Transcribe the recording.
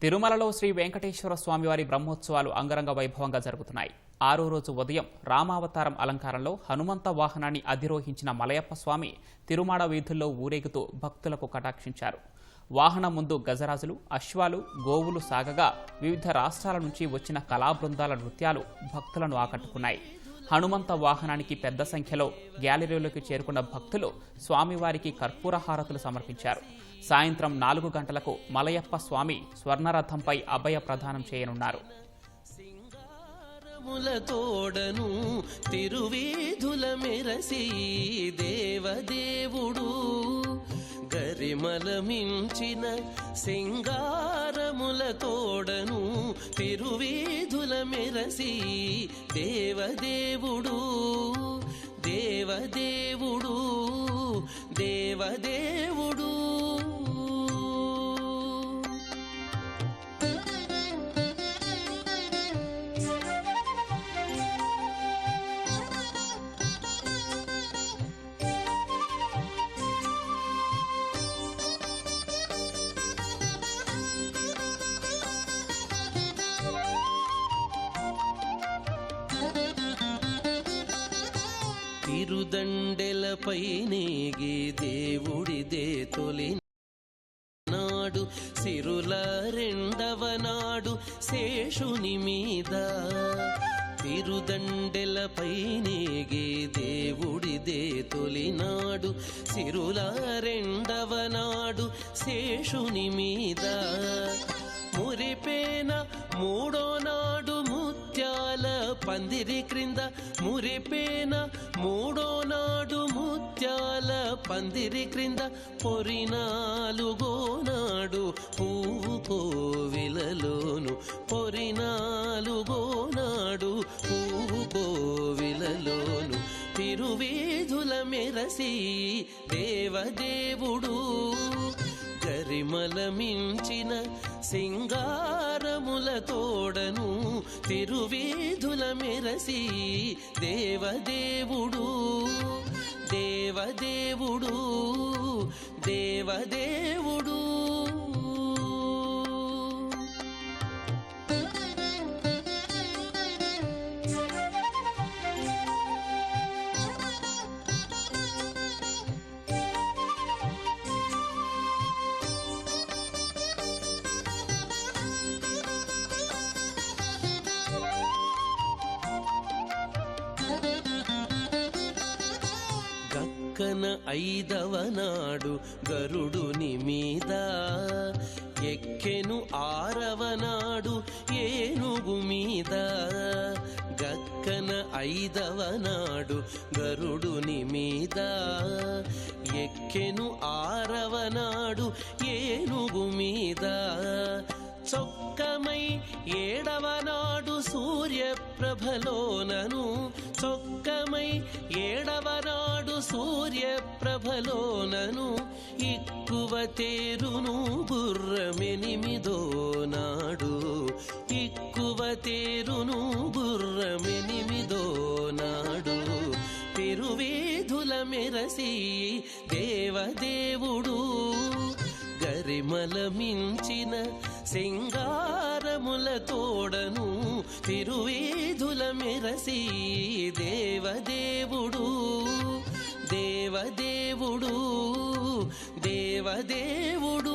తిరుమలలో శ్రీ వెంకటేశ్వర స్వామివారి బ్రహ్మోత్సవాలు అంగరంగ వైభవంగా జరుగుతున్నాయి. ఆరో రోజు ఉదయం రామావతారం అలంకారంలో హనుమంత వాహనాన్ని అధిరోహించిన మలయప్ప స్వామి తిరుమాడ వీధుల్లో ఊరేగుతూ భక్తులకు కటాక్షించారు. వాహనం ముందు గజరాజులు అశ్వాలు గోవులు సాగగా వివిధ రాష్ట్రాల నుంచి వచ్చిన కళా బృందాల నృత్యాలు భక్తులను ఆకట్టుకున్నాయి. హనుమంత వాహనానికి పెద్ద సంఖ్యలో గ్యాలరీలోకి చేరుకున్న భక్తులు స్వామివారికి కర్పూర హారతులు సమర్పించారు. సాయంత్రం నాలుగు గంటలకు మలయప్ప స్వామి స్వర్ణరథంపై అభయ ప్రదానం చేయనున్నారు. తోడను తిరువేధుల మెరసి దేవదేవుడు గరిమల మించిన సింగారముల తోడను తిరువీధుల మెరసి దేవదేవుడు దేవదేవుడు దేవదేవుడు. తిరుదండెలపై నేగి దేవుడిదే తొలి నాడు. సిరుల రెండవ నాడు శేషుని మీద తిరుదండెలపై నేగి దేవుడిదే తొలినాడు సిరుల రెండవ నాడు శేషుని మీద మురిపేన మూడో పందిరి క్రింద మురిపేన మూడో నాడు ముత్యాల పందిరి క్రింద పొరి నాలుగో నాడు పువ్వు కోవిలలోను పొరి నాలుగో నాడు పువ్వు కోవిలలోను తిరువేధుల మెరసి దేవదేవుడు గరిమల మించిన సింగారముల తోడను తిరువేధుల మెరసి దేవదేవుడు దేవదేవుడు దేవదేవుడు. ಲೋಕನ ಐದವನಾಡು ಗರುಡು ನಿಮೀದ. ಎಕ್ಕೆನು ಆರವನಾಡು ಏನು ಗುಮೀದ ಗಕ್ಕನ ಐದವನಾಡು ಗರುಡು ನಿಮೀದ. ಎಕ್ಕೆನು ಆರವನಾಡು ಏನು ಗುಮೀದ సూర్యప్రభలోనను చొక్కమై ఏడవనాడు సూర్యప్రభలోనను ఇక్కువ తేరును గుర్రమెనిమిదో నాడు ఇక్కువ తేరును గుర్రమెనిమిదో నాడు తిరువేధుల మెరసి దేవదేవుడు గరిమల మించిన సింగారముల తోడను తిరువేధుల మెరసి దేవదేవుడు దేవదేవుడు దేవదేవుడు.